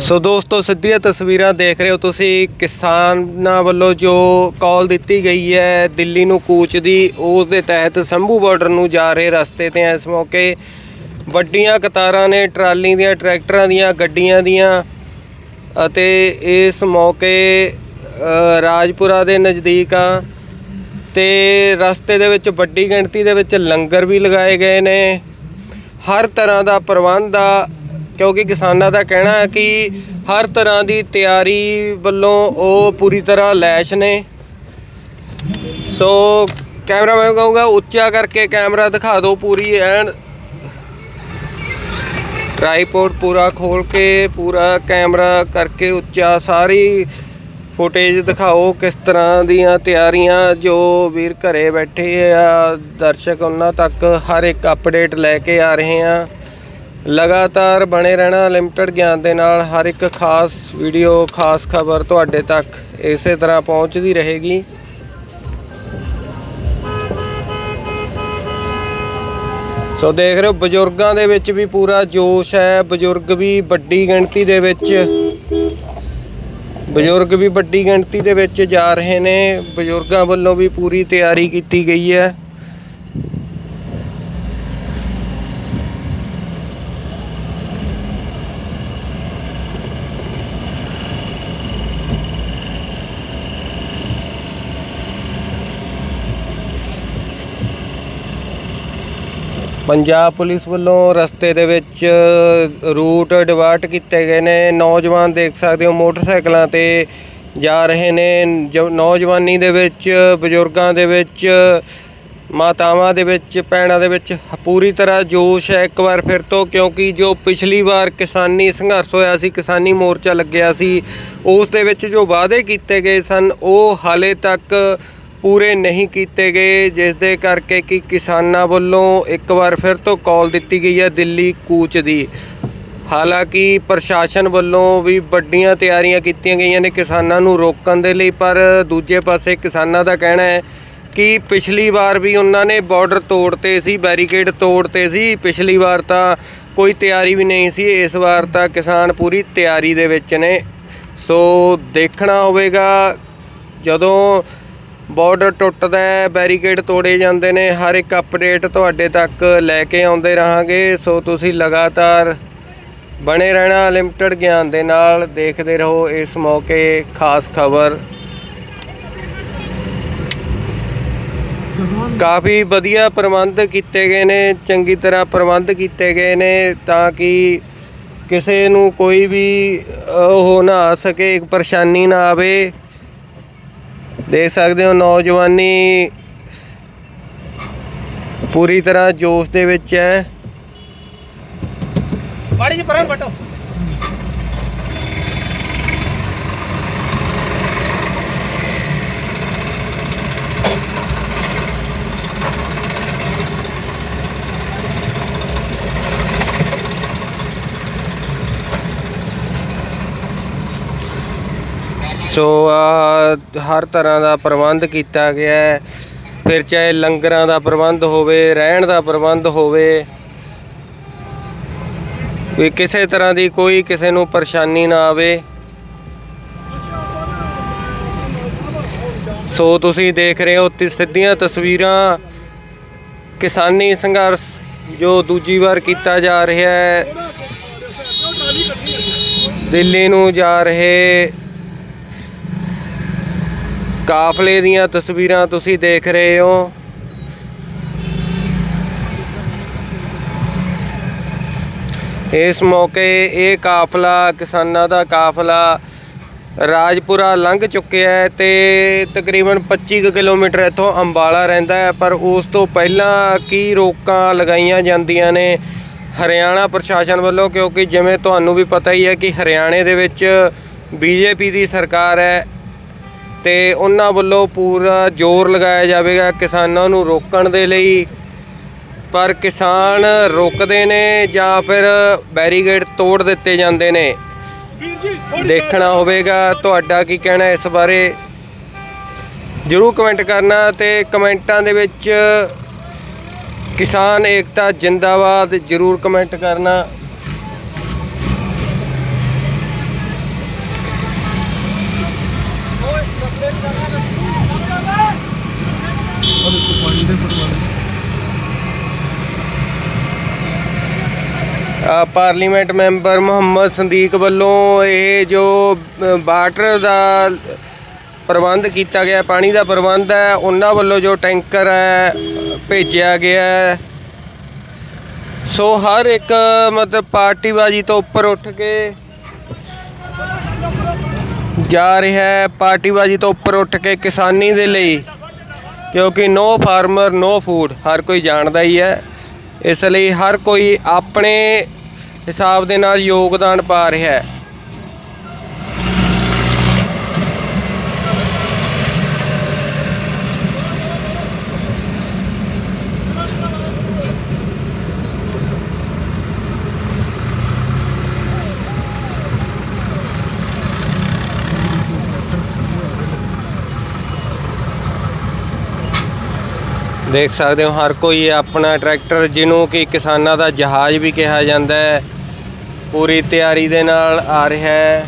ਸੋ ਦੋਸਤੋ, ਸਿੱਧੀਆਂ ਤਸਵੀਰਾਂ ਦੇਖ ਰਹੇ ਹੋ ਤੁਸੀਂ ਕਿਸਾਨਾਂ ਵੱਲੋਂ ਜੋ ਕਾਲ ਦਿੱਤੀ ਗਈ ਹੈ ਦਿੱਲੀ ਨੂੰ ਕੂਚ ਦੀ, ਉਸ ਦੇ ਤਹਿਤ ਸੰਭੂ ਬਾਰਡਰ ਨੂੰ ਜਾ ਰਹੇ ਰਸਤੇ ਤੇ ਇਸ ਮੌਕੇ ਵੱਡੀਆਂ ਕਤਾਰਾਂ ਨੇ ਟਰਾਲੀ ਦੀਆਂ, ਟਰੈਕਟਰਾਂ ਦੀਆਂ, ਗੱਡੀਆਂ ਦੀਆਂ ਅਤੇ ਇਸ ਮੌਕੇ ਰਾਜਪੁਰਾ ਦੇ ਨਜ਼ਦੀਕ ਆ। ਤੇ ਰਸਤੇ ਦੇ ਵਿੱਚ ਵੱਡੀ ਗਿਣਤੀ ਦੇ ਵਿੱਚ ਲੰਗਰ ਵੀ ਲਗਾਏ ਗਏ ਨੇ। ਹਰ ਤਰ੍ਹਾਂ ਦਾ ਪ੍ਰਬੰਧ ਆ ਕਿਉਂਕਿ ਕਿਸਾਨਾਂ ਦਾ ਕਹਿਣਾ ਹੈ ਕਿ ਹਰ ਤਰ੍ਹਾਂ ਦੀ ਤਿਆਰੀ ਵੱਲੋਂ ਉਹ ਪੂਰੀ ਤਰ੍ਹਾਂ ਲੈਸ਼ ਨੇ। ਸੋ ਕੈਮਰਾਮੈਨ ਕਹੂੰਗਾ, ਉੱਚਾ ਕਰਕੇ ਕੈਮਰਾ ਦਿਖਾ ਦਿਓ ਪੂਰੀ ਐਨ। ਟ੍ਰਾਈਪੋਡ ਪੂਰਾ ਖੋਲ ਕੇ, ਪੂਰਾ ਕੈਮਰਾ ਕਰਕੇ ਉੱਚਾ, ਸਾਰੀ ਫੁਟੇਜ ਦਿਖਾਓ ਕਿਸ ਤਰ੍ਹਾਂ ਦੀਆਂ ਤਿਆਰੀਆਂ ਜੋ ਵੀਰ ਘਰੇ ਬੈਠੇ ਆ, ਦਰਸ਼ਕ ਉਹਨਾਂ ਤੱਕ ਹਰ ਇੱਕ ਅਪਡੇਟ ਲੈ ਕੇ ਆ ਰਹੇ ਆ। ਲਗਾਤਾਰ ਬਣੇ ਰਹਿਣਾ ਲਿਮਟਿਡ ਗਿਆਨ ਦੇ ਨਾਲ, ਹਰ ਇੱਕ ਖਾਸ ਵੀਡੀਓ ਖਾਸ ਖਬਰ ਤੁਹਾਡੇ ਤੱਕ ਇਸੇ ਤਰ੍ਹਾਂ ਪਹੁੰਚਦੀ ਰਹੇਗੀ। ਸੋ ਦੇਖ ਰਹੇ ਹੋ, ਬਜ਼ੁਰਗਾਂ ਦੇ ਵਿੱਚ ਵੀ ਪੂਰਾ ਜੋਸ਼ ਹੈ, ਬਜ਼ੁਰਗ ਵੀ ਵੱਡੀ ਗਿਣਤੀ ਦੇ ਵਿੱਚ ਬਜ਼ੁਰਗ ਵੀ ਵੱਡੀ ਗਿਣਤੀ ਦੇ ਵਿੱਚ ਜਾ ਰਹੇ ਨੇ, ਬਜ਼ੁਰਗਾਂ ਵੱਲੋਂ ਵੀ ਪੂਰੀ ਤਿਆਰੀ ਕੀਤੀ ਗਈ ਹੈ। ਪੰਜਾਬ ਪੁਲਿਸ ਵੱਲੋਂ ਰਸਤੇ ਦੇ ਵਿੱਚ ਰੂਟ ਡਿਵਰਟ ਕੀਤੇ ਗਏ ਨੇ। ਨੌਜਵਾਨ ਦੇਖ ਸਕਦੇ ਹੋ, ਮੋਟਰਸਾਈਕਲਾਂ ਤੇ ਜਾ ਰਹੇ ਨੇ। ਜੋ ਨੌਜਵਾਨੀ ਦੇ ਵਿੱਚ, ਬਜ਼ੁਰਗਾਂ ਦੇ ਵਿੱਚ, ਮਾਤਾਵਾਂ ਦੇ ਵਿੱਚ, ਭੈਣਾਂ ਦੇ ਵਿੱਚ ਪੂਰੀ ਤਰ੍ਹਾਂ ਜੋਸ਼ ਹੈ ਇੱਕ ਵਾਰ ਫਿਰ ਤੋਂ, ਕਿਉਂਕਿ ਜੋ ਪਿਛਲੀ ਵਾਰ ਕਿਸਾਨੀ ਸੰਘਰਸ਼ ਹੋਇਆ ਸੀ, ਕਿਸਾਨੀ ਮੋਰਚਾ ਲੱਗਿਆ ਸੀ, ਉਸ ਦੇ ਵਿੱਚ ਜੋ ਵਾਅਦੇ ਕੀਤੇ ਗਏ ਸਨ, ਉਹ ਹਾਲੇ ਤੱਕ ਪੂਰੇ ਨਹੀਂ ਕੀਤੇ ਗਏ ਜਿਸ ਦੇ ਕਰਕੇ ਕਿ ਕਿਸਾਨਾਂ ਵੱਲੋਂ ਇੱਕ ਵਾਰ ਫਿਰ ਤੋਂ ਕਾਲ ਦਿੱਤੀ ਗਈ ਹੈ ਦਿੱਲੀ ਕੂਚ ਦੀ। ਹਾਲਾਂਕਿ ਪ੍ਰਸ਼ਾਸਨ ਵੱਲੋਂ ਵੀ ਵੱਡੀਆਂ ਤਿਆਰੀਆਂ ਕੀਤੀਆਂ ਗਈਆਂ ਨੇ ਕਿਸਾਨਾਂ ਨੂੰ ਰੋਕਣ ਦੇ ਲਈ, ਪਰ ਦੂਜੇ ਪਾਸੇ ਕਿਸਾਨਾਂ ਦਾ ਕਹਿਣਾ ਹੈ ਕਿ ਪਿਛਲੀ ਵਾਰ ਵੀ ਉਹਨਾਂ ਨੇ ਬਾਰਡਰ ਤੋੜਤੇ ਸੀ, ਬੈਰੀਕੇਡ ਤੋੜਤੇ ਸੀ। ਪਿਛਲੀ ਵਾਰ ਤਾਂ ਕੋਈ ਤਿਆਰੀ ਵੀ ਨਹੀਂ ਸੀ, ਇਸ ਵਾਰ ਤਾਂ ਕਿਸਾਨ ਪੂਰੀ ਤਿਆਰੀ ਦੇ ਵਿੱਚ ਨੇ। ਸੋ ਦੇਖਣਾ ਹੋਵੇਗਾ, ਜਦੋਂ ਬਾਰਡਰ ਟੁੱਟਦਾ ਹੈ, ਬੈਰੀਕੇਡ ਤੋੜੇ ਜਾਂਦੇ ਨੇ, ਹਰ ਇੱਕ ਅਪਡੇਟ ਤੁਹਾਡੇ ਤੱਕ ਲੈ ਕੇ ਆਉਂਦੇ ਰਹਾਂਗੇ। ਸੋ ਤੁਸੀਂ ਲਗਾਤਾਰ ਬਣੇ ਰਹਿਣਾ, ਲਿਮਟਿਡ ਗਿਆਨ ਦੇ ਨਾਲ ਦੇਖਦੇ ਰਹੋ ਇਸ ਮੌਕੇ ਖਾਸ ਖਬਰ। ਕਾਫੀ ਵਧੀਆ ਪ੍ਰਬੰਧ ਕੀਤੇ ਗਏ ਨੇ, ਚੰਗੀ ਤਰ੍ਹਾਂ ਪ੍ਰਬੰਧ ਕੀਤੇ ਗਏ ਨੇ ਤਾਂ ਕਿ ਕਿਸੇ ਨੂੰ ਕੋਈ ਵੀ ਉਹ ਨਾ ਆ ਸਕੇ ਪਰੇਸ਼ਾਨੀ ਨਾ ਆਵੇ। ਦੇਖ ਸਕਦੇ ਹੋ ਨੌਜਵਾਨੀ ਪੂਰੀ ਤਰ੍ਹਾਂ ਜੋਸ਼ ਦੇ ਵਿੱਚ ਹੈ। ਮਾੜੀ ਜੀ ਪਰਾਂ ਬਟੋ ਸੋ ਆ ਹਰ ਤਰ੍ਹਾਂ ਦਾ ਪ੍ਰਬੰਧ ਕੀਤਾ ਗਿਆ ਹੈ। ਫਿਰ ਚਾਹੇ ਲੰਗਰਾਂ ਦਾ ਪ੍ਰਬੰਧ ਹੋਵੇ, ਰਹਿਣ ਦਾ ਪ੍ਰਬੰਧ ਹੋਵੇ, ਵੀ ਕਿਸੇ ਤਰ੍ਹਾਂ ਦੀ ਕੋਈ ਕਿਸੇ ਨੂੰ ਪਰੇਸ਼ਾਨੀ ਨਾ ਆਵੇ। ਸੋ ਤੁਸੀਂ ਦੇਖ ਰਹੇ ਹੋ ਤੇ, ਸਿੱਧੀਆਂ ਤਸਵੀਰਾਂ। ਕਿਸਾਨੀ ਸੰਘਰਸ਼ ਜੋ ਦੂਜੀ ਵਾਰ ਕੀਤਾ ਜਾ ਰਿਹਾ ਹੈ। ਦਿੱਲੀ ਨੂੰ ਜਾ ਰਹੇ ਕਾਫਲੇ ਦੀਆਂ ਤਸਵੀਰਾਂ ਤੁਸੀਂ ਦੇਖ ਰਹੇ ਹੋ। ਇਸ ਮੌਕੇ ਇਹ ਕਾਫਲਾ ਕਿਸਾਨਾਂ ਦਾ ਕਾਫਲਾ ਰਾਜਪੁਰਾ ਲੰਘ ਚੁੱਕਿਆ ਹੈ ਤੇ ਤਕਰੀਬਨ 25 ਕੁ ਕਿਲੋਮੀਟਰ ਇੱਥੋਂ ਅੰਬਾਲਾ ਰਹਿੰਦਾ ਹੈ, ਪਰ ਉਸ ਤੋਂ ਪਹਿਲਾਂ ਕੀ ਰੋਕਾਂ ਲਗਾਈਆਂ ਜਾਂਦੀਆਂ ਨੇ ਹਰਿਆਣਾ ਪ੍ਰਸ਼ਾਸਨ ਵੱਲੋਂ? ਕਿਉਂਕਿ ਜਿਵੇਂ ਤੁਹਾਨੂੰ ਵੀ ਪਤਾ ਹੀ ਹੈ ਕਿ ਹਰਿਆਣੇ ਦੇ ਵਿੱਚ ਬੀਜੇਪੀ ਦੀ ਸਰਕਾਰ ਹੈ ਤੇ ਉਹਨਾਂ ਵੱਲੋਂ ਪੂਰਾ ਜ਼ੋਰ ਲਗਾਇਆ ਜਾਵੇਗਾ ਕਿਸਾਨਾਂ ਨੂੰ ਰੋਕਣ ਦੇ ਲਈ। ਪਰ ਕਿਸਾਨ ਰੁਕਦੇ ਨੇ ਜਾਂ ਫਿਰ ਬੈਰੀਗੇਡ ਤੋੜ ਦਿੱਤੇ ਜਾਂਦੇ ਨੇ। ਦੇਖਣਾ ਹੋਵੇਗਾ, ਤੁਹਾਡਾ ਕੀ ਕਹਿਣਾ ਇਸ ਬਾਰੇ? ਜਰੂਰ ਕਮੈਂਟ ਕਰਨਾ ਤੇ ਕਮੈਂਟਾਂ ਦੇ ਵਿੱਚ ਕਿਸਾਨ ਏਕਤਾ ਜਿੰਦਾਬਾਦ ਜਰੂਰ ਕਮੈਂਟ ਕਰਨਾ। ਅ, ਪਾਰਲੀਮੈਂਟ ਮੈਂਬਰ ਮੁਹੰਮਦ ਸੰਦੀਕ ਵੱਲੋਂ ਇਹ ਜੋ ਵਾਟਰ ਦਾ ਪ੍ਰਬੰਧ ਕੀਤਾ ਗਿਆ ਪਾਣੀ ਦਾ ਪ੍ਰਬੰਧ ਹੈ ਉਹਨਾਂ ਵੱਲੋਂ ਜੋ ਟੈਂਕਰ ਹੈ ਭੇਜਿਆ ਗਿਆ ਹੈ। ਸੋ ਹਰ ਇੱਕ ਮਤਲਬ ਪਾਰਟੀਬਾਜੀ ਤੋਂ ਉੱਪਰ ਉੱਠ ਕੇ ਜਾ ਰਿਹਾ ਹੈ ਪਾਰਟੀਬਾਜੀ ਤੋਂ ਉੱਪਰ ਉੱਠ ਕੇ ਕਿਸਾਨੀ ਦੇ ਲਈ ਕਿਉਂਕਿ ਨੋ ਫਾਰਮਰ ਨੋ ਫੂਡ ਹਰ ਕੋਈ ਜਾਣਦਾ ਹੀ ਹੈ। ਇਸ ਲਈ ਹਰ ਕੋਈ ਆਪਣੇ ਹਿਸਾਬ ਦੇ ਨਾਲ ਯੋਗਦਾਨ ਪਾ ਰਿਹਾ ਹੈ। ਦੇਖ ਸਕਦੇ ਹੋ, ਹਰ ਕੋਈ ਆਪਣਾ ਟਰੈਕਟਰ ਜਿਹਨੂੰ ਕਿ ਕਿਸਾਨਾਂ ਦਾ ਜਹਾਜ਼ ਵੀ ਕਿਹਾ ਜਾਂਦਾ ਹੈ। ਪੂਰੀ ਤਿਆਰੀ ਦੇ ਨਾਲ ਆ ਰਿਹਾ ਹੈ।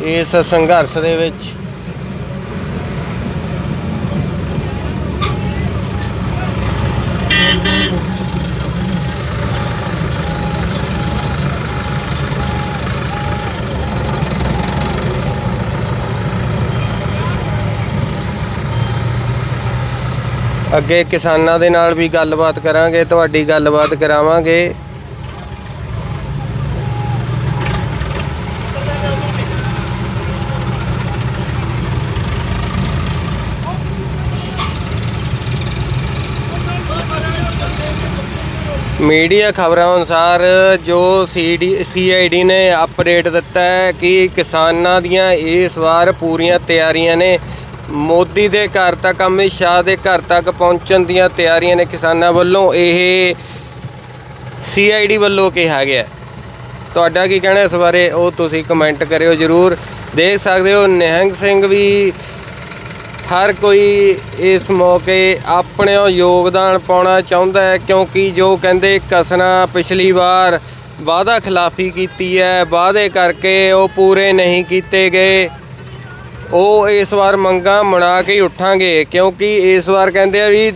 ਇਸ ਸੰਘਰਸ਼ ਦੇ ਵਿੱਚ ਅੱਗੇ ਕਿਸਾਨਾਂ ਦੇ ਨਾਲ ਵੀ ਗੱਲਬਾਤ ਕਰਾਂਗੇ, ਤੁਹਾਡੀ ਗੱਲਬਾਤ ਕਰਾਵਾਂਗੇ। ਮੀਡੀਆ ਖਬਰਾਂ ਅਨੁਸਾਰ ਜੋ ਸੀਡੀ, ਸੀਆਈਡੀ ਨੇ ਅਪਡੇਟ ਦਿੱਤਾ ਹੈ ਕਿ ਕਿਸਾਨਾਂ ਦੀਆਂ ਇਸ ਵਾਰ ਪੂਰੀਆਂ ਤਿਆਰੀਆਂ ਨੇ। ਮੋਦੀ ਦੇ ਘਰ ਤੱਕ, ਅਮਿਤ ਸ਼ਾਹ ਦੇ ਘਰ ਤੱਕ ਪਹੁੰਚਣ ਦੀਆਂ ਤਿਆਰੀਆਂ ਨੇ ਕਿਸਾਨਾਂ ਵੱਲੋਂ, ਇਹ ਸੀਆਈਡੀ ਵੱਲੋਂ ਕਿਹਾ ਗਿਆ। ਤੁਹਾਡਾ ਕੀ ਕਹਿਣਾ ਇਸ ਬਾਰੇ, ਉਹ ਤੁਸੀਂ ਕਮੈਂਟ ਕਰਿਓ ਜਰੂਰ। ਦੇਖ ਸਕਦੇ ਹੋ, ਨਿਹੰਗ ਸਿੰਘ ਵੀ ਹਰ ਕੋਈ ਇਸ ਮੌਕੇ ਆਪਣੇ ਯੋਗਦਾਨ ਪਾਉਣਾ ਚਾਹੁੰਦਾ ਹੈ, ਕਿਉਂਕਿ ਜੋ ਕਹਿੰਦੇ ਕਸਨਾ ਪਿਛਲੀ ਵਾਰ ਵਾਅਦਾ ਖਿਲਾਫੀ ਕੀਤੀ ਹੈ, ਵਾਅਦੇ ਕਰਕੇ ਉਹ ਪੂਰੇ ਨਹੀਂ ਕੀਤੇ ਗਏ। ਉਹ ਇਸ ਵਾਰ ਮੰਗਾਂ ਮਨਾ ਕੇ ਹੀ ਉੱਠਾਂਗੇ, ਕਿਉਂਕਿ ਇਸ ਵਾਰ ਕਹਿੰਦੇ ਆ ਵੀ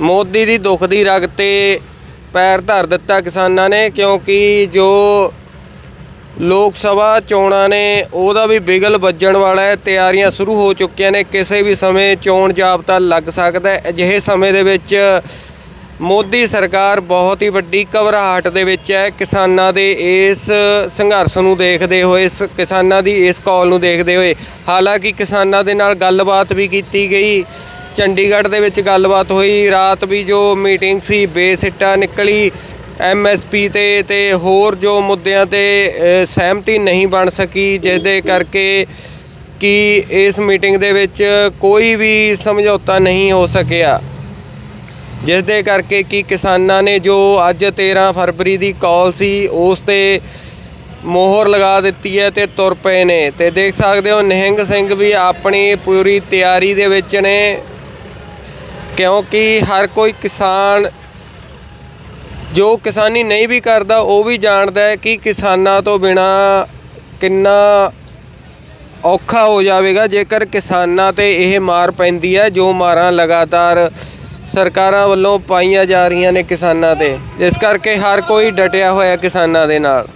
ਮੋਦੀ ਦੀ ਦੁੱਖ ਦੀ ਰਗ ਤੇ ਪੈਰ ਧਰ ਦਿੱਤਾ ਕਿਸਾਨਾਂ ਨੇ, ਕਿਉਂਕਿ ਜੋ ਲੋਕ ਸਭਾ ਚੋਣਾਂ ਨੇ, ਉਹਦਾ ਵੀ ਬਿਗਲ ਵੱਜਣ ਵਾਲਾ ਹੈ, ਤਿਆਰੀਆਂ ਸ਼ੁਰੂ ਹੋ ਚੁੱਕੀਆਂ ਨੇ, ਕਿਸੇ ਵੀ ਸਮੇਂ ਚੋਣ ਜਾਬਤਾ ਲੱਗ ਸਕਦਾ ਹੈ। ਅਜਿਹੇ ਸਮੇਂ ਦੇ ਵਿੱਚ ਮੋਦੀ ਸਰਕਾਰ ਬਹੁਤ ਹੀ ਵੱਡੀ ਘਬਰਾਹਟ ਦੇ ਵਿੱਚ ਹੈ। ਕਿਸਾਨਾਂ ਦੇ ਇਸ ਸੰਘਰਸ਼ ਨੂੰ ਦੇਖਦੇ ਹੋਏ ਇਸ ਕਿਸਾਨਾਂ ਦੀ ਇਸ ਕਾਲ ਨੂੰ ਦੇਖਦੇ ਹੋਏ, ਹਾਲਾਂਕਿ ਕਿਸਾਨਾਂ ਦੇ ਨਾਲ ਗੱਲਬਾਤ ਵੀ ਕੀਤੀ ਗਈ। ਚੰਡੀਗੜ੍ਹ ਦੇ ਵਿੱਚ ਗੱਲਬਾਤ ਹੋਈ। ਰਾਤ ਵੀ ਜੋ ਮੀਟਿੰਗ ਸੀ, ਬੇਸਿੱਟਾ ਨਿਕਲੀ। ਐਮਐਸਪੀ ਤੇ ਤੇ ਹੋਰ ਜੋ ਮੁੱਦਿਆਂ ਤੇ ਸਹਿਮਤੀ ਨਹੀਂ ਬਣ ਸਕੀ ਜਿਸ ਦੇ ਕਰਕੇ ਕਿ ਇਸ ਮੀਟਿੰਗ ਦੇ ਵਿੱਚ ਕੋਈ ਵੀ ਸਮਝੌਤਾ ਨਹੀਂ ਹੋ ਸਕਿਆ। ਜਿਸ ਦੇ ਕਰਕੇ ਕਿ ਕਿਸਾਨਾਂ ਨੇ ਜੋ ਅੱਜ 13 ਫਰਵਰੀ ਦੀ ਕਾਲ ਸੀ, ਉਸ ਤੇ ਮੋਹਰ ਲਗਾ ਦਿੱਤੀ ਹੈ ਤੇ ਤੁਰ ਪਏ ਨੇ। ਤੇ ਦੇਖ ਸਕਦੇ ਹੋ, ਨਿਹੰਗ ਸਿੰਘ ਵੀ ਆਪਣੀ ਪੂਰੀ ਤਿਆਰੀ ਦੇ ਵਿੱਚ ਨੇ। ਕਿਉਂਕਿ ਹਰ ਕੋਈ ਕਿਸਾਨ ਜੋ ਕਿਸਾਨੀ ਨਹੀਂ ਵੀ ਕਰਦਾ, ਉਹ ਵੀ ਜਾਣਦਾ ਹੈ ਕਿ ਕਿਸਾਨਾਂ ਤੋਂ ਬਿਨਾ ਕਿੰਨਾ ਔਖਾ ਹੋ ਜਾਵੇਗਾ, ਜੇਕਰ ਕਿਸਾਨਾਂ ਤੇ ਇਹ ਮਾਰ ਪੈਂਦੀ ਹੈ, ਜੋ ਮਾਰਾਂ ਲਗਾਤਾਰ ਸਰਕਾਰਾਂ ਵੱਲੋਂ ਪਾਈਆਂ ਜਾ ਰਹੀਆਂ ਨੇ ਕਿਸਾਨਾਂ ਤੇ। ਜਿਸ ਕਰਕੇ ਹਰ ਕੋਈ ਡਟਿਆ ਹੋਇਆ ਕਿਸਾਨਾਂ ਦੇ ਨਾਲ।